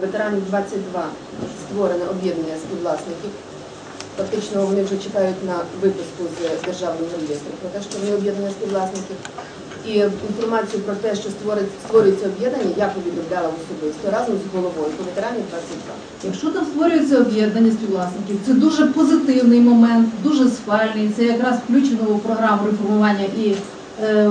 Ветеранів 22 створене об'єднання співвласників. Фактично вони вже чекають на виписку з державного реєстру про те, що вони об'єднання співвласників. І інформацію про те, що створюється об'єднання, я повідомляла особисто разом з головою по ветеранів 22. Якщо там створюється об'єднання співвласників, це дуже позитивний момент, дуже схвальний. Це якраз включено у програму реформування і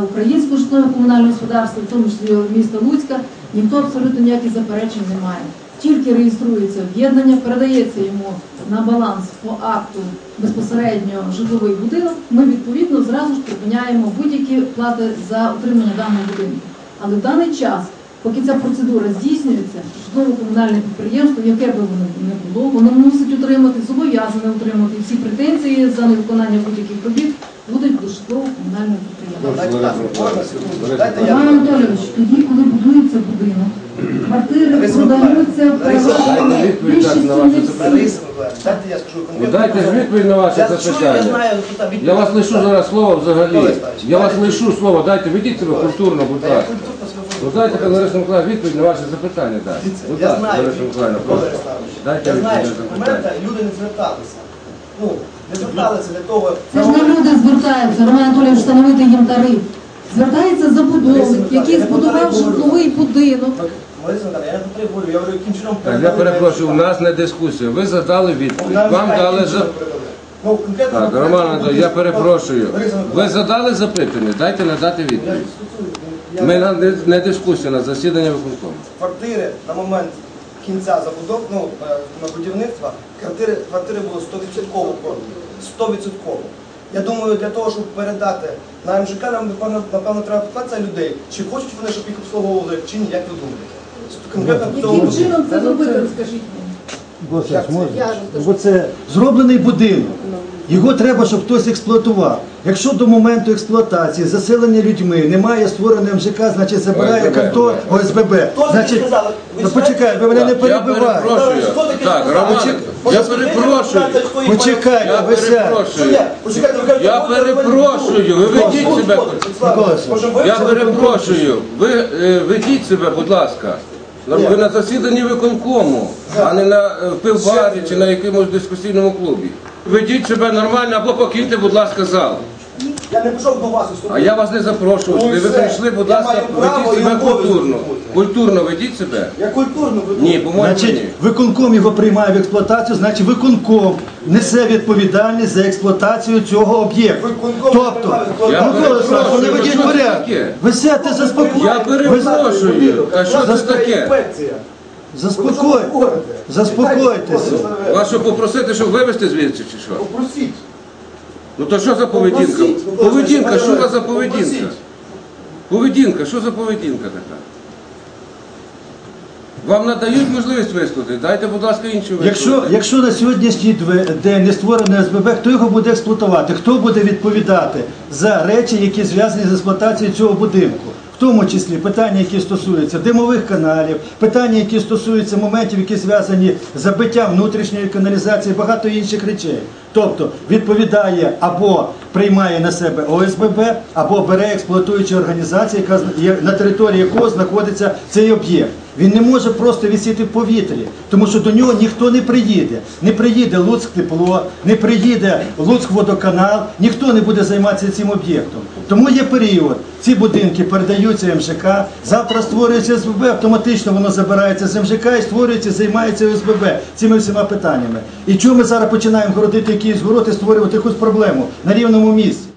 українського житлового комунального господарства, в тому числі міста Луцька. Ніхто абсолютно ніяких заперечень не має. Тільки реєструється об'єднання, передається йому на баланс по акту безпосередньо житловий будинок. Ми відповідно зразу ж припиняємо будь-які плати за утримання даного будинку. Але в даний час, поки ця процедура здійснюється, житлово-комунальне підприємство, яке би воно не було, воно мусить утримати, зобов'язане утримати всі претензії за невиконання будь-яких робіт секунду? Дайте я. Іван Анатолійович, тоді, коли будується будинок, квартири продаються відповідь дайте на ваше запитання. Дайте я скажу Ну, конкретно. дайте ж відповідь на ваше Я чую, я вас лишу зараз слова взагалі. Я вас лишу слова, дайте, ведіть себе культурно, будь ласка. Ну дайте, Лариса Миколаївна, відповідь на ваше запитання. Дайте. Я знаю, Лариса Миколаївна, Микола Дайте я відповідь знаю, на що документи люди не зверталися. Ну, не зверталися для того. Це ж не люди звертаються, Роман Анатолійович, встановити їм тариф. Звертається забудовник, який збудував житловий будинок. Лариса Миколаївна, я не потребую, я говорю, яким чином... Так, я перепрошую, у нас не дискусія. Ви задали відповідь. Нам Вам дали яким за. чином передали. Ну, конкретно... Так, конкретно Роман Анатолійович, я перепрошую. Лариса Ви Миколаївна, задали запитання, дайте надати я відповідь. дискутую. Я- Ми на не, не дискусія, на засідання виконкому. квартири на момент кінця забудов, ну, е, на будівництва, квартири, квартири було 100% продані. 100%. Я думаю, для того, щоб передати на МЖК, нам напевно, напевно треба питатися людей, чи хочуть вони, щоб їх обслуговували, чи ні, як ви думаєте? Конкретно в цьому Яким чином це зробити, розкажіть мені. Бо це Як це? Я розкажу. Бо це зроблений будинок. Його треба, щоб хтось експлуатував. Якщо до моменту експлуатації заселення людьми немає створене МЖК, значить забирає ОСББ, контор. ОСББ. Значить, сказали? Ви ну, почекай, ви мене не перебиваєте. перепрошую. Хто таке Так, сказав? Роман, я перепрошую. Почекайте, Я ви сядьте. Перепрошую. ні? Почекайте, ви кажете, Я ви- перепрошую, ви ведіть себе. Може, ви- Я перепрошую. Ви е, ведіть себе, будь ласка. Ви на засіданні виконкому, а не на е, пивбарі чи на якомусь дискусійному клубі. Ведіть себе нормально або покиньте, будь ласка, зал. Я не пішов до вас. А я вас не запрошую. Ну і Ви все. прийшли, будь Я ласка, маю право ведіть і себе обов'язок культурно. бути. Культурно ведіть себе. Я культурно веду. Ні, по-моєму, Значить, ні. виконком його приймає в експлуатацію, значить виконком несе відповідальність за експлуатацію цього об'єкту. Виконком Тобто, приймає Я Микола Олександрович, не ведіть це порядок. таке? Ви сядьте, заспокойтесь. Я перепрошую. Та що це таке? Заспокойтесь. Заспокойтеся. Вас що попросити, щоб вивезти звідси чи що? Попросіть. Ну то що за поведінка? Поведінка, що у вас за поведінка? Поведінка, що за поведінка така? Вам надають можливість висловити, дайте, будь ласка, іншу Якщо, якщо на сьогоднішній день не створено СББ, хто його буде експлуатувати? Хто буде відповідати за речі, які зв'язані з експлуатацією цього будинку? В тому числі питання, які стосуються димових каналів, питання, які стосуються моментів, які зв'язані з забиттям внутрішньої каналізації, багато інших речей. Тобто відповідає або приймає на себе ОСББ, або бере експлуатуюча організація, яка на території якого знаходиться цей об'єкт. Він не може просто висіти в повітрі, тому що до нього ніхто не приїде. Не приїде Луцьк тепло, не приїде Луцьк водоканал, ніхто не буде займатися цим об'єктом. Тому є період. Ці будинки передаються МЖК, завтра створюється СББ, автоматично воно забирається з МЖК і створюється, займається ОСББ цими всіма питаннями. І чому ми зараз починаємо городити якісь городи, створювати якусь проблему на рівному місці?